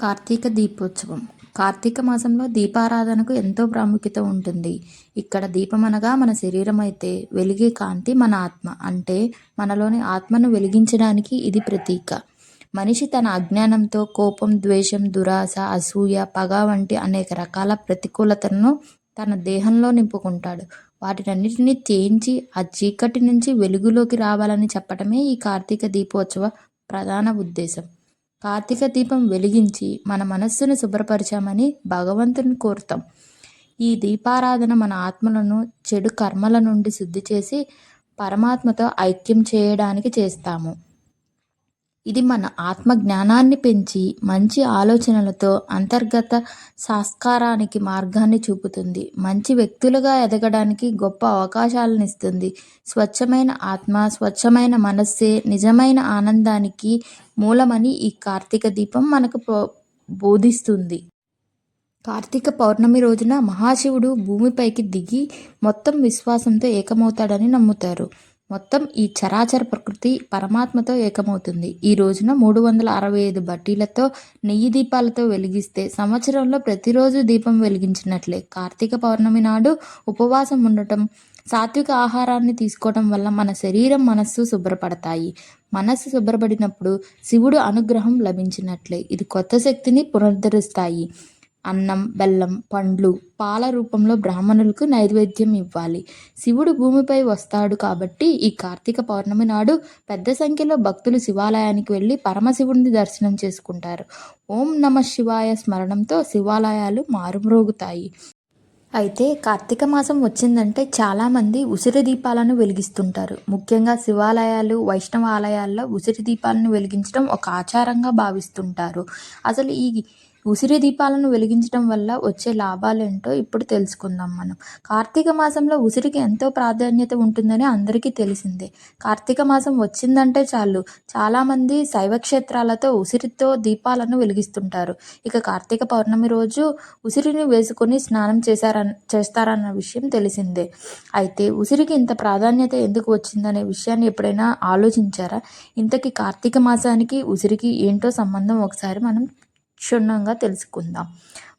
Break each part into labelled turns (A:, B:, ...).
A: కార్తీక దీపోత్సవం. కార్తీక మాసంలో దీపారాధనకు ఎంతో ప్రాముఖ్యత ఉంటుంది. ఇక్కడ దీపం అనగా మన శరీరం అయితే వెలిగే కాంతి మన ఆత్మ. అంటే మనలోని ఆత్మను వెలిగించడానికి ఇది ప్రతీక. మనిషి తన అజ్ఞానంతో కోపం ద్వేషం దురాశ అసూయ పగ వంటి అనేక రకాల ప్రతికూలతలను తన దేహంలో నింపుకుంటాడు. వాటినన్నిటినీ తేంచి ఆ చీకటి నుంచి వెలుగులోకి రావాలని చెప్పటమే ఈ కార్తీక దీపోత్సవ ప్రధాన ఉద్దేశం. కార్తీక దీపం వెలిగించి మన మనస్సును శుభ్రపరిచామని భగవంతుని కోరుతాం. ఈ దీపారాధన మన ఆత్మలను చెడు కర్మల నుండి శుద్ధి చేసి పరమాత్మతో ఐక్యం చేయడానికి చేస్తాము. ఇది మన ఆత్మ జ్ఞానాన్ని పెంచి మంచి ఆలోచనలతో అంతర్గత సంస్కారానికి మార్గాన్ని చూపుతుంది. మంచి వ్యక్తులుగా ఎదగడానికి గొప్ప అవకాశాలను ఇస్తుంది. స్వచ్ఛమైన ఆత్మ స్వచ్ఛమైన మనస్సే నిజమైన ఆనందానికి మూలమని ఈ కార్తీక దీపం మనకు బోధిస్తుంది. కార్తీక పౌర్ణమి రోజున మహాశివుడు భూమిపైకి దిగి మొత్తం విశ్వాసంతో ఏకమవుతాడని నమ్ముతారు. మొత్తం ఈ చరాచర ప్రకృతి పరమాత్మతో ఏకమవుతుంది. ఈ రోజున మూడు వందల అరవై ఐదు బట్టీలతో నెయ్యి దీపాలతో వెలిగిస్తే సంవత్సరంలో ప్రతిరోజు దీపం వెలిగించినట్లే. కార్తీక పౌర్ణమి నాడు ఉపవాసం ఉండటం సాత్విక ఆహారాన్ని తీసుకోవడం వల్ల మన శరీరం మనస్సు శుభ్రపడతాయి. మనస్సు శుభ్రపడినప్పుడు శివుడు అనుగ్రహం లభించినట్లే. ఇది కొత్త శక్తిని పునరుద్ధరిస్తాయి. అన్నం బెల్లం పండ్లు పాల రూపంలో బ్రాహ్మణులకు నైవేద్యం ఇవ్వాలి. శివుడు భూమిపై వస్తాడు కాబట్టి ఈ కార్తీక పౌర్ణమి నాడు పెద్ద సంఖ్యలో భక్తులు శివాలయానికి వెళ్ళి పరమశివుడిని దర్శనం చేసుకుంటారు. ఓం నమ శివాయ స్మరణంతో శివాలయాలు మారుమ్రోగుతాయి. అయితే కార్తీక మాసం వచ్చిందంటే చాలామంది ఉసిరి దీపాలను వెలిగిస్తుంటారు. ముఖ్యంగా శివాలయాలు వైష్ణవ ఆలయాల్లో ఉసిరి దీపాలను వెలిగించడం ఒక ఆచారంగా భావిస్తుంటారు. అసలు ఈ ఉసిరి దీపాలను వెలిగించడం వల్ల వచ్చే లాభాలేంటో ఇప్పుడు తెలుసుకుందాం మనం. కార్తీక మాసంలో ఉసిరికి ఎంతో ప్రాధాన్యత ఉంటుందని అందరికీ తెలిసిందే. కార్తీక మాసం వచ్చిందంటే చాలు. చాలామంది శైవ క్షేత్రాలతో ఉసిరితో దీపాలను వెలిగిస్తుంటారు. ఇక కార్తీక పౌర్ణమి రోజు ఉసిరిని వేసుకొని స్నానం చేశారన్ చేస్తారన్న విషయం తెలిసిందే. అయితే ఉసిరికి ఇంత ప్రాధాన్యత ఎందుకు వచ్చిందనే విషయాన్ని ఎప్పుడైనా ఆలోచించారా? ఇంతకీ కార్తీక మాసానికి ఉసిరికి ఏంటో సంబంధం ఒకసారి మనం క్షుణ్ణంగా తెలుసుకుందాం.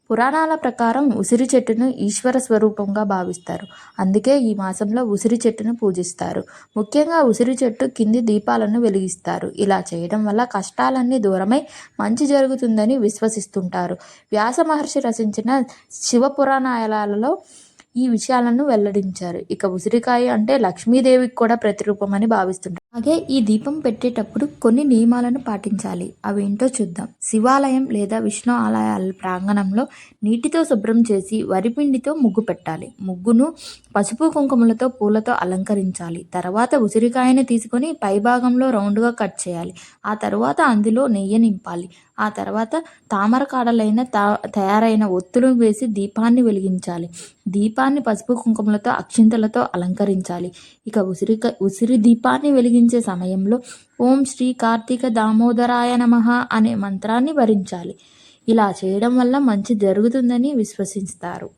A: పురాణాల ప్రకారం ఉసిరి చెట్టును ఈశ్వర స్వరూపంగా భావిస్తారు. అందుకే ఈ మాసంలో ఉసిరి చెట్టును పూజిస్తారు. ముఖ్యంగా ఉసిరి చెట్టు కింది దీపాలను వెలిగిస్తారు. ఇలా చేయడం వల్ల కష్టాలన్నీ దూరమై మంచి జరుగుతుందని విశ్వసిస్తుంటారు. వ్యాస మహర్షి రచించిన శివ పురాణాలలో ఈ విషయాలను వెల్లడించారు. ఇక ఉసిరికాయ అంటే లక్ష్మీదేవికి కూడా ప్రతిరూపమని భావిస్తుంటారు. అలాగే ఈ దీపం పెట్టేటప్పుడు కొన్ని నియమాలను పాటించాలి. అవేంటో చూద్దాం. శివాలయం లేదా విష్ణు ఆలయాల ప్రాంగణంలో నీటితో శుభ్రం చేసి వరిపిండితో ముగ్గు పెట్టాలి. ముగ్గును పసుపు కుంకుమలతో పూలతో అలంకరించాలి. తర్వాత ఉసిరికాయని తీసుకొని పైభాగంలో రౌండ్గా కట్ చేయాలి. ఆ తర్వాత అందులో నెయ్యి నింపాలి. ఆ తర్వాత తామర కాడలైన తా తయారైన ఒత్తులు వేసి దీపాన్ని వెలిగించాలి. దీపాన్ని పసుపు కుంకుమలతో అక్షింతలతో అలంకరించాలి. ఇక ఉసిరిక ఉసిరి దీపాన్ని వెలిగించే సమయంలో ఓం శ్రీ కార్తీక దామోదరాయ నమ అనే మంత్రాన్ని భరించాలి ఇలా చేయడం వల్ల మంచి జరుగుతుందని విశ్వసిస్తారు.